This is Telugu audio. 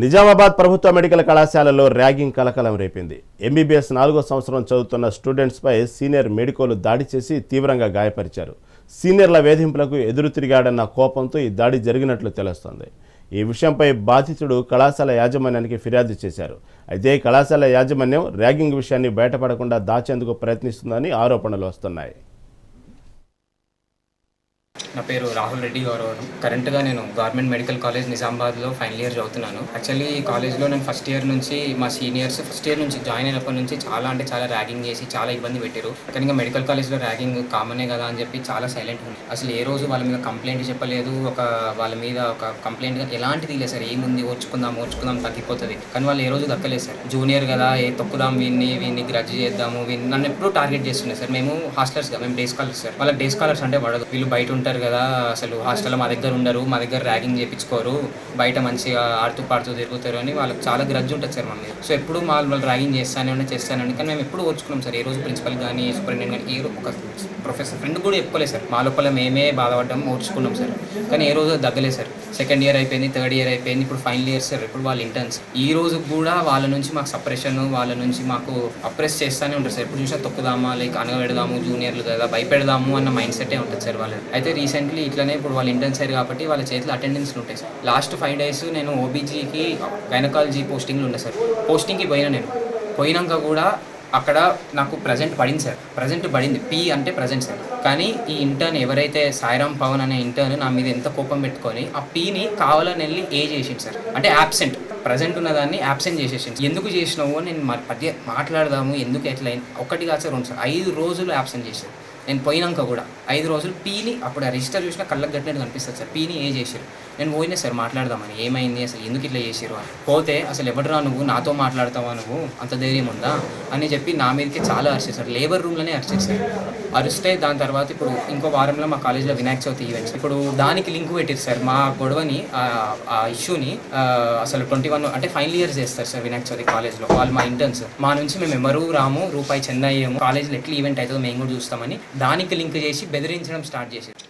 నిజామాబాద్ ప్రభుత్వ మెడికల్ కళాశాలలో ర్యాగింగ్ కలకలం రేపింది. ఎంబీబీఎస్ నాలుగో సంవత్సరం చదువుతున్న స్టూడెంట్స్పై సీనియర్ మెడికోలు దాడి చేసి తీవ్రంగా గాయపరిచారు. సీనియర్ల వేధింపులకు ఎదురు తిరిగాడన్న కోపంతో ఈ దాడి జరిగినట్లు తెలుస్తోంది. ఈ విషయంపై బాధితుడు కళాశాల యాజమాన్యానికి ఫిర్యాదు చేశారు. అయితే కళాశాల యాజమాన్యం ర్యాగింగ్ విషయాన్ని బయటపడకుండా దాచేందుకు ప్రయత్నిస్తుందని ఆరోపణలు వస్తున్నాయి. నా పేరు రాహుల్ రెడ్డి గౌరవరం కరెంట్గా నేను గవర్నమెంట్ మెడికల్ కాలేజ్ నిజామాబాద్లో ఫైనల్ ఇయర్ చదువుతున్నాను. యాక్చువల్లీ ఈ కాలేజ్లో నేను ఫస్ట్ ఇయర్ నుంచి మా సీనియర్స్ ఫస్ట్ ఇయర్ నుంచి జాయిన్ అయినప్పటి నుంచి చాలా అంటే చాలా ర్యాగింగ్ చేసి చాలా ఇబ్బంది పెట్టారు. కానీ ఇంకా మెడికల్ కాలేజ్లో ర్యాగింగ్ కామనే కదా అని చెప్పి చాలా సైలెంట్ ఉంది. అసలు ఏ రోజు వాళ్ళ మీద కంప్లైంట్ చెప్పలేదు. ఒక వాళ్ళ మీద ఒక కంప్లైంట్ ఎలాంటిది లేదు సార్. ఏముంది? ఓర్చుకుందాం ఓర్చుకుందాం తగ్గిపోతుంది. కానీ వాళ్ళు ఏ రోజు దక్కలేదు సార్. జూనియర్ కదా ఏ తొక్కుదాం వీన్ని వీన్ని గ్రడ్జ్ చేద్దాము వీన్ని నన్ను ఎప్పుడూ టార్గెట్ చేస్తున్నాయి సార్. మేము హాస్టల్స్గా మేము డే స్కాలర్స్ సార్. వాళ్ళకి డే స్కాలర్స్ అంటే పడదు వీళ్ళు బయట ఉంటారు కదా అసలు హాస్టల్లో మా దగ్గర ఉండరు మా దగ్గర ర్యాగింగ్ చేయించుకోరు బయట మంచిగా ఆడుతూ పాడుతూ తిరుగుతారు అని వాళ్ళకి చాలా గ్రజ్జు ఉంటుంది సార్ మా సో ఎప్పుడు మా వాళ్ళు ర్యాగింగ్ చేస్తానే ఉండి చేస్తానండి కానీ మేము ఎప్పుడు ఓర్చుకున్నాం సార్. ఏ రోజు ప్రిన్సిపల్ కానీ సూపరింటెండెంట్ కానీ ఏ ఒక ప్రొఫెసర్ ఫ్రెండ్ కూడా చెప్పుకోలేదు సార్. మా లోపల మేమే బాధపడ్డాం ఓర్చుకున్నాం సార్. కానీ ఏ రోజు దగ్గలేదు సార్. సెకండ్ ఇయర్ అయిపోయింది థర్డ్ ఇయర్ అయిపోయింది ఇప్పుడు ఫైనల్ ఇయర్ సార్. ఇప్పుడు వాళ్ళు ఇంటర్న్స్. ఈ రోజు కూడా వాళ్ళ నుంచి మాకు సపరేషన్ వాళ్ళ నుంచి మాకు అప్రెస్ చేస్తానే ఉంటారు సార్. ఇప్పుడు చూసినా తొక్కుదామా లైక్ అనగబెడదాము జూనియర్లు కదా భయపెడదాము అన్న మైండ్ సెటే ఉంటుంది సార్ వాళ్ళు అయితే రీసెంట్లీ ఇట్లనే ఇప్పుడు వాళ్ళు ఇంటర్న్స్ అయ్యారు కాబట్టి వాళ్ళ చేతిలో అటెండెన్స్లు ఉంటాయి సార్ లాస్ట్ ఫైవ్ డేస్ నేను ఓబీజీకి గైనకాలజీ పోస్టింగ్లు ఉండే సార్ పోస్టింగ్కి పోయినా నేను. పోయినాక కూడా అక్కడ నాకు ప్రజెంట్ పడింది సార్ ప్రజెంట్ పడింది. పి అంటే ప్రజెంట్ సార్ కానీ ఈ ఇంటర్న్ ఎవరైతే సాయిరామ్ పవన్ అనే ఇంటర్న్ నా మీద ఎంత కోపం పెట్టుకొని ఆ పీని కావాలని వెళ్ళి ఏ చేసింది సార్ అంటే యాబ్సెంట్ ప్రజెంట్ ఉన్నదాన్ని యాబ్సెంట్ చేసేసింది ఎందుకు చేసినావు? నేను మా- మాట్లాడదాము. ఎందుకు ఎట్లయింది ఒకటి కాదు సార్ రెండు సార్ ఐదు రోజులు యాబ్సెంట్ చేశారు. నేను పోయినాక కూడా ఐదు రోజులు పీని అప్పుడు ఆ రిజిస్టర్ చూసినా కళ్ళకు గట్టినట్టు కనిపిస్తుంది సార్. పీని ఏ చేశారు నేను పోయినా సార్ మాట్లాడదామని. ఏమైంది అసలు? ఎందుకు ఇట్లా చేసారు అని. పోతే అసలు ఎవడరా నువ్వు? నాతో మాట్లాడతావా నువ్వు? అంత ధైర్యం ఉందా? అని చెప్పి నా మీదకి చాలా అరిచేశారు లేబర్ రూమ్లోనే అరిచేశారు అరిస్తే దాని తర్వాత ఇప్పుడు ఇంకో వారంలో మా కాలేజ్లో వినాయక చవితి ఈవెంట్స్ ఇప్పుడు దానికి లింక్ పెట్టారు సార్. మా గొడవని ఆ- ఇష్యూని అసలు ట్వంటీ వన్ అంటే ఫైనల్ ఇయర్స్ చేస్తారు సార్ వినాయక చవితి కాలేజ్లో. వాళ్ళు మా ఇంటర్న్స్ మా నుంచి మేము ఎవరు రాము? రూపాయి చెందయ్యాము. కాలేజ్లో ఎట్లా ఈవెంట్ అవుతుందో మేము కూడా చూస్తామని దానికి లింక్ చేసి బెదిరించడం స్టార్ట్ చేసేది.